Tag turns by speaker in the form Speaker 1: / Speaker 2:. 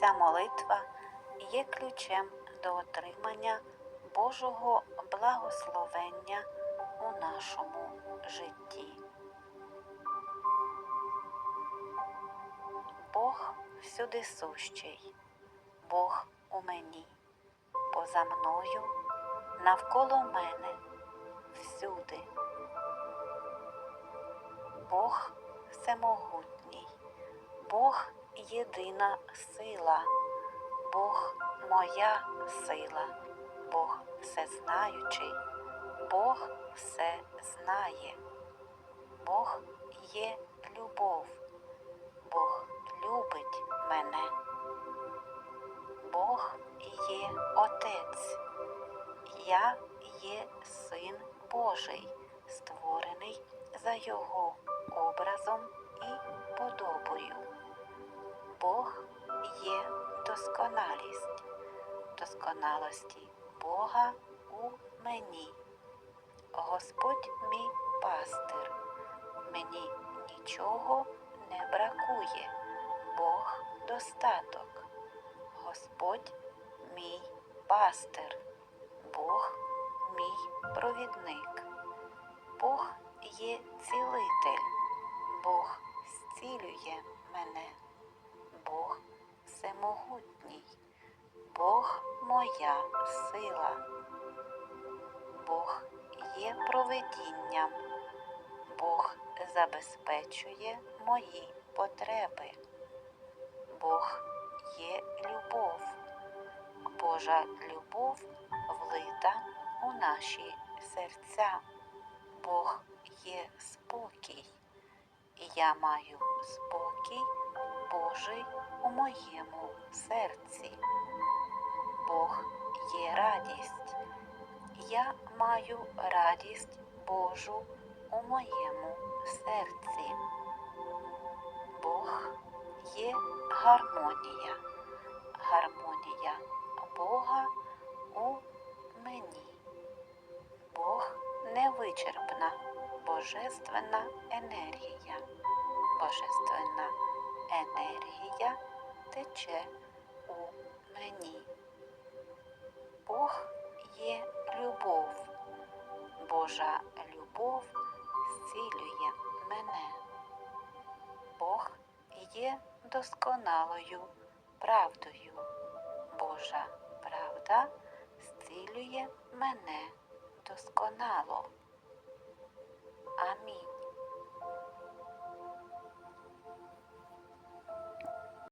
Speaker 1: Ця молитва є ключем до отримання Божого благословення у нашому житті. Бог всюди сущий, Бог у мені, поза мною, навколо мене, всюди. Бог всемогутній, єдина сила, Бог моя сила, Бог всезнаючий, Бог все знає, Бог є любов, Бог любить мене, Бог є Отець, я є Син Божий, створений за Його досконалість, досконалості Бога у мені. Господь мій пастир, мені нічого не бракує, Бог достаток. Господь мій пастир, Бог мій провідник. Бог є цілитель, Бог зцілює мене, Бог всемогутній, Бог моя сила, Бог є провидінням, Бог забезпечує мої потреби, Бог є любов, Божа любов влита у наші серця. Бог є спокій, і я маю спокій Божий у моєму серці. Бог є радість, я маю радість Божу у моєму серці. Бог є гармонія, гармонія Бога у мені. Бог невичерпна божественна енергія. Божественна енергія тече у Божа любов зцілює мене. Бог є досконалою правдою. Божа правда зцілює мене досконало.